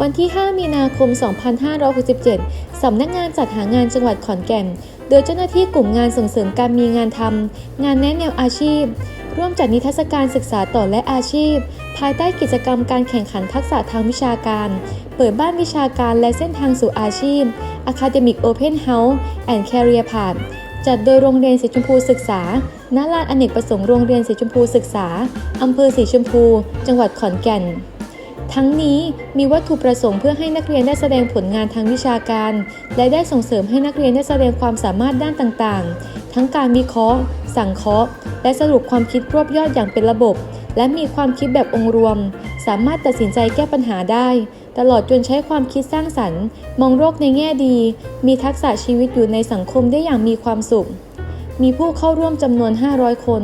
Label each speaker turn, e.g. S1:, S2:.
S1: วันที่ 5 มีนาคม 2567 สำนักงานจัดหางานจังหวัดขอนแก่น โดยเจ้าหน้าที่กลุ่มงานส่งเสริมการมีงานทำ งานแนะแนวอาชีพ ร่วมจัดนิทรรศการศึกษาต่อและอาชีพ ภายใต้กิจกรรมการแข่งขันทักษะทางวิชาการ เปิดบ้านวิชาการและเส้นทางสู่อาชีพ Academic Open House and Career Path จัดโดยโรงเรียนสีชมพูศึกษา ณ ลานอเนกประสงค์โรงเรียนสีชมพูศึกษา อำเภอสีชมพู จังหวัดขอนแก่น ทั้งนี้มีวัตถุประสงค์เพื่อให้นักเรียนได้แสดงผลงานทางวิชาการ และได้ส่งเสริมให้นักเรียนได้แสดงความสามารถด้านต่างๆ ทั้งการวิเคราะห์ สังเคราะห์ และสรุปความคิดรวบยอดอย่างเป็นระบบ และมีความคิดแบบองค์รวม สามารถตัดสินใจแก้ปัญหาได้ ตลอดจนใช้ความคิดสร้างสรรค์ มองโลกในแง่ดี มีทักษะชีวิตอยู่ในสังคมได้อย่างมีความสุข มีผู้เข้าร่วมจำนวน 500 คน